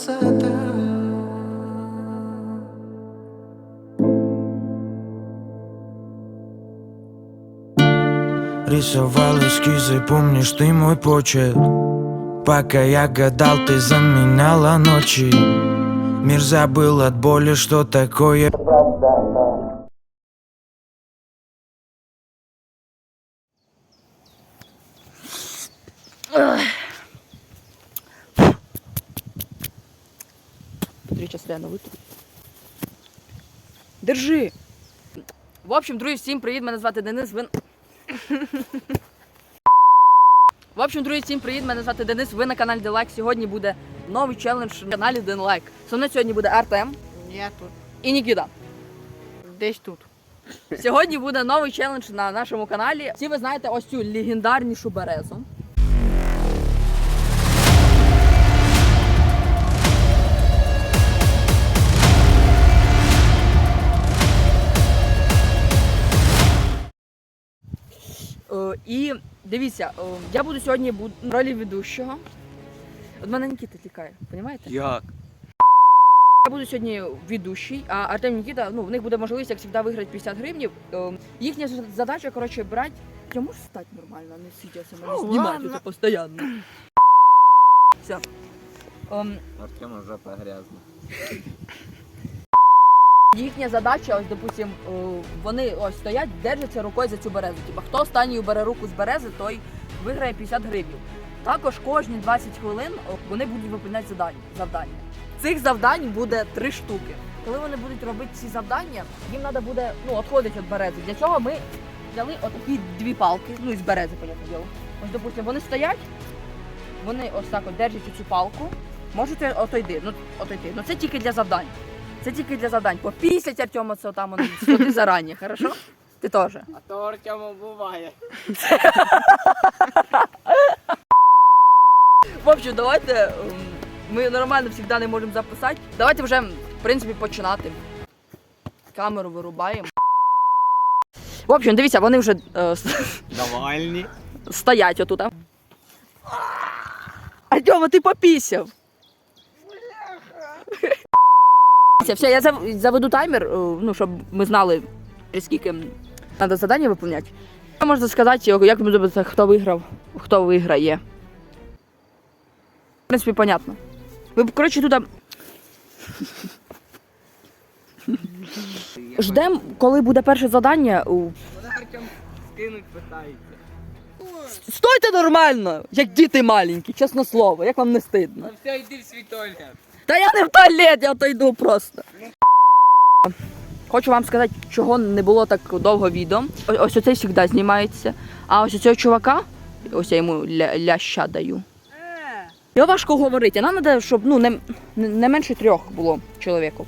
красота. Рисовал эскизы, помнишь ты мой почерк? Пока я гадал, ты заменяла ночи. Мир забыл от боли, что такое Часа на витру. Держи. В общем, друзі, всім привіт. Мене звати Денис. Ви... В общем, друзі, всім привіт. Мене звати Денис. Ви на каналі Делайк. Сьогодні буде новий челендж на каналі Денлайк. Со мною сьогодні буде Артем Я тут. і Нікіта. Десь тут. Сьогодні буде новий челендж на нашому каналі. Всі ви знаєте ось цю легендарнішу березу. І дивіться, я буду сьогодні в ролі ведущого. От мене Нікіта тікає, розумієте? Як? Я буду сьогодні ведущий, а Артем Нікіта, ну, в них буде можливість, як завжди, виграти 50 гривнів. Їхня задача, коротше, брати. Я можу стати нормально, не сидіти мене Ну, знімати це постійно. Все. Ем, Артема жопа грязна. Їхня задача, ось, допустим, е, вони ось стоять, держаться рукою за цю березу. Типа, хто останній бере руку з берези, той виграє 50 гривень. Також кожні 20 хвилин вони будуть виконувати завдання. Цих завдань буде три штуки. Коли вони будуть робити ці завдання, їм треба буде ну, відходити від берези. Для цього ми взяли отакі дві палки, ну із берези, понятне діло. Ось, допустим, вони стоять, вони ось так от держать цю палку. Можете отойти, ну отойти. Ну це тільки для завдань. Це тільки для завдань. Попісять Артема це там он зарані, хорошо? Ти теж. А то Артема буває. В общем, давайте. ем, Ми нормально завжди не можемо записати. Давайте вже, в принципі, починати. Камеру вирубаємо. В общем, дивіться, вони вже е, с- стоять отут. Артема, ти попісяв. Все, я заведу таймер, е, ну, щоб ми знали, скільки треба завдання виконувати. Можна сказати, як думаєте, хто виграв, хто виграє? В принципі, понятно. Ви, коротше, туди. Ждемо, коли буде перше завдання. Вона Артем скинуть питається. Стойте нормально, як діти маленькі, чесне слово, як вам не стидно. Ну все, йди в свій туалет. Та я не в туалет, я то йду просто. Хочу вам сказати, чого не було так довго відео. Ось оцей завжди знімається. А ось цього чувака, ось я йому ля, ляща даю. Його важко говорити. Нам треба, щоб ну, не, не не менше трьох було чоловіків.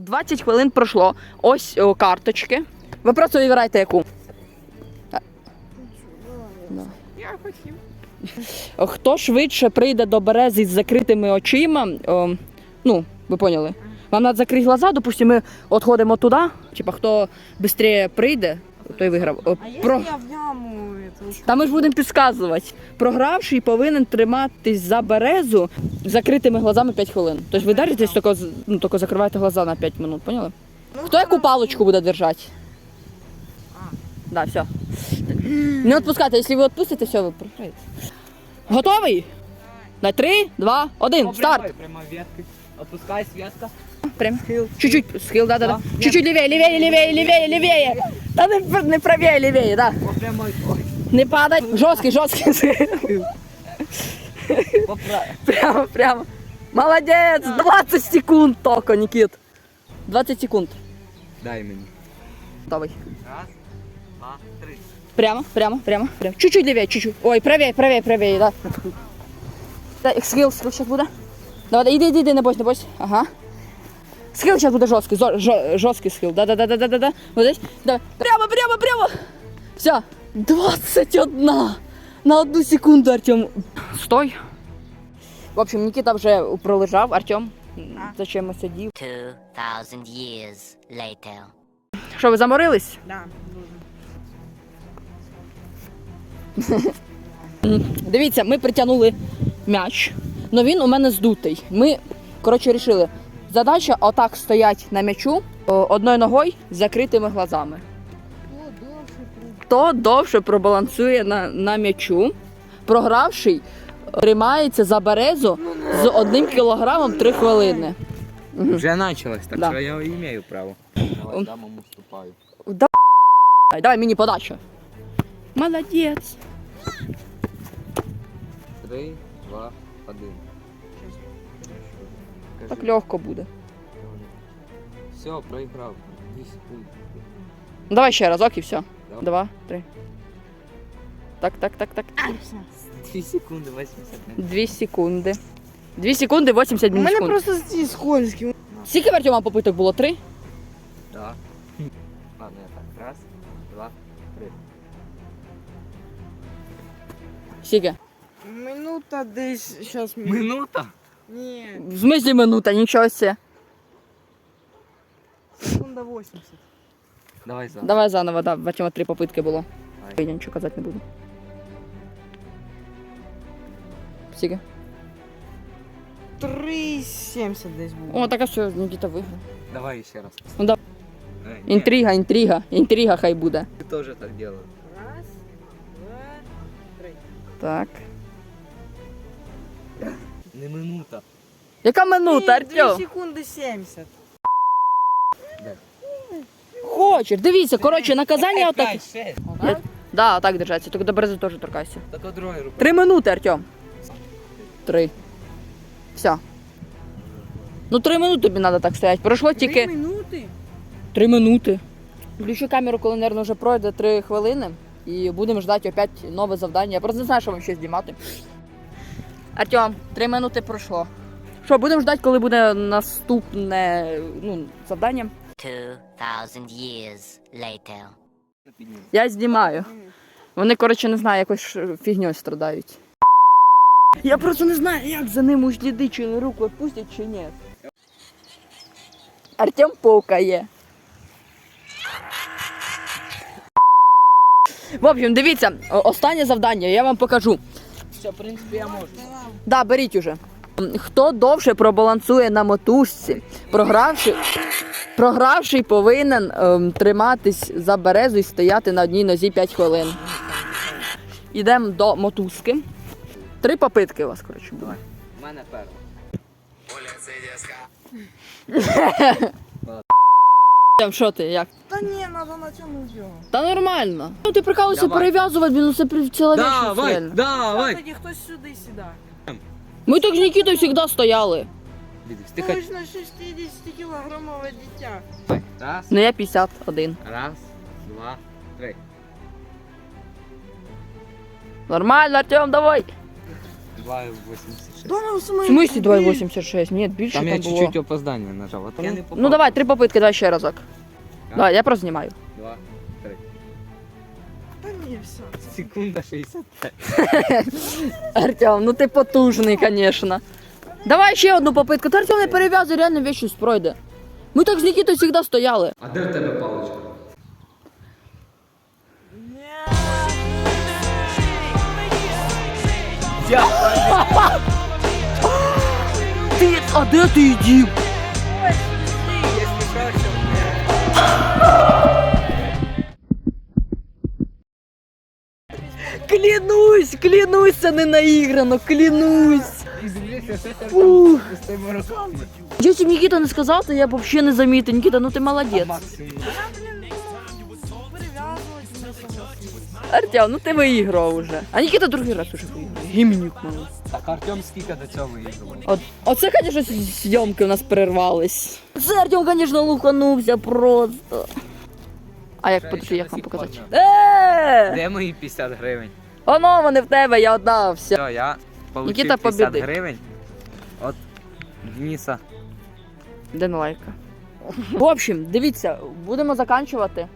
20 хвилин пройшло. Ось о, карточки. Ви просто вибираєте яку. Я хотів. Хто швидше прийде до берези з закритими очима, о, ну, ви поняли. Вам треба закрити глаза, допустимо, ми відходимо туди, типа хто швидше прийде, той виграв. О, Про... я в яму. Та ми ж будемо підказувати. Програвший повинен триматись за березу з закритими глазами 5 хвилин. Тобто ви держитесь, тільки, ну, тільки закриваєте глаза на 5 минут, поняли? Хто яку паличку буде держати? Да, все. Не відпускайте, якщо ви відпустите, все, ви програєте. Готовий? На три, два, один, старт. Прямо ветки. Опускай святка. Прям. Чуть-чуть схил, да, да, да. Чуть-чуть левее, левее, левее, левее, левее. Та не, не правее, левее, да. Прямо ой. Не падай. Жорсткий, жорсткий Прямо, прямо. Молодець, 20 секунд тільки, Нікіт. 20 секунд. Дай мені. Давай. Раз, два, три. Прямо, прямо, прямо, прямо. Чуть-чуть левее, чуть-чуть. Ой, правее, правее, правее, да. Да, схил, схил сейчас буде. Давай, да, іди, іди, іди, не бойся, не бойся. Ага. Схил сейчас буде жорсткий, зо- жо- жорсткий схил. Да, да, да, да, да, да, да. Вот здесь. Давай. Прямо, прямо, прямо. Все. 21. На одну секунду, Артем. Стой. В общем, Нікіта вже пролежав, Артем. Зачем сидів? 2,000 years later. Що, ви заморились? Да. Дивіться, ми притягнули м'яч, але він у мене здутий. Ми, коротше, вирішили, задача отак стоять на м'ячу о, одною ногою з закритими глазами. Хто довше пробалансує на, на м'ячу, програвший, тримається за березу з одним кілограмом 3 хвилини. Вже почалось, так Да. що я імею право. Он- дамам уступаю. Ай, Давай мені подачу. Молодець. Три, два, один. Так легко буде. Все, проіграв. Дві секунди. Давай ще разок і все. Давай. Два, три. Так, так, так, так. Дві секунди, 80 метрів. Дві секунди. Дві секунди 80 У мене секунд. просто ці скользкі. Скільки в Артема попиток було? Три? Да. Ладно, я так. Раз, два, три. Скільки? Минута десь зараз. Минута? Ні, В смислі минута, нічого себе. секунда 80. Давай за. Давай заново, да, в Артема три попитки було. Давай. Я нічого казати не буду. Скільки? 3,70 десь було. О, так а все, Нікіта виграв. Давай ще раз. Ну, да. Э, не, Інтрига, інтрига, інтрига хай буде. Ты тоже так делал. Раз, два, три. Так. Не минута. Яка минута, Артем? секунди 70. Хочеш, дивіться, коротше, наказання отак. Я- Да, отак держаться, тільки до берези теж торкайся. Так другой рукой. Три минути, Артем. Три. Все. Ну, три минути тобі треба так стояти. Пройшло Три тільки минути? три минути. Включу камеру, коли, мабуть, вже пройде три хвилини. І будемо ждати опять нове завдання. Я просто не знаю, що вам ще знімати. Артем, три минути пройшло. Що, будемо ждати, коли буде наступне ну, завдання. 2,000 years later. Я знімаю. Вони, коротше, не знаю, якось фігньою страдають. Я просто не знаю, як за ним усліди, чи руку відпустять, чи ні. Артем повкає. В общем, дивіться, останнє завдання, я вам покажу. Все, в принципе, я можу. Да, беріть уже. Хто довше пробалансує на мотузці, програвши, програвший повинен ем, триматись за березу і стояти на одній нозі 5 хвилин. Йдемо до мотузки. Три попитки у вас, коротше, буде. У мене перший. Артем, Що ти, як? Та ні, треба на цьому цього. Та нормально. Ну ти прикалуєшся Давай. перев'язувати, ну це при- чоловічно Давай. Давай. тоді хтось сюди сідає. Ми так з Нікітою завжди стояли. Видишь, ты Точно 60 кілограмове дитя. хоть... Раз, Ну я 51. раз, два, три. Нормально, Артем, давай. 2,86. Да, ну, в В смысле 2,86? Ні, більше Там там, я було. чуть-чуть опоздание нажал. а то я не попал. Ну давай, три попитки, давай ще разок. Да. Давай, я просто знімаю. Два, три. Та ні, все. Секунда 65. Артем, ну ти потужний, звісно. Давай ще одну попитку. Та Артем не перев'язуй, реально весь щось пройде. Ми так з Нікітою завжди стояли. А де в тебе паличка? Ти, а де ти їдів? Клянусь, клянусь, це не наіграно, клянусь. І дивися, ти Ух. з тими руками. Якщо б Нікіта не сказав, то я б взагалі не замітив. Нікіта, ну ти молодець. Артем, ну ти виіграв уже. А Нікіта другий раз уже виіграв. Гімнюк малий. Так, Артем скільки до цього виїхав? От, оце, звісно, зйомки у нас перервались. Це Артем, звісно, луханувся просто. А як, подожди, як вам показати? Е! Де мої 50 гривень? Оно вони в тебе, я одна, все. Все, я получив Нікіта 50 побідив. гривень. От Дениса. Де лайка? В общем, дивіться, будемо заканчувати.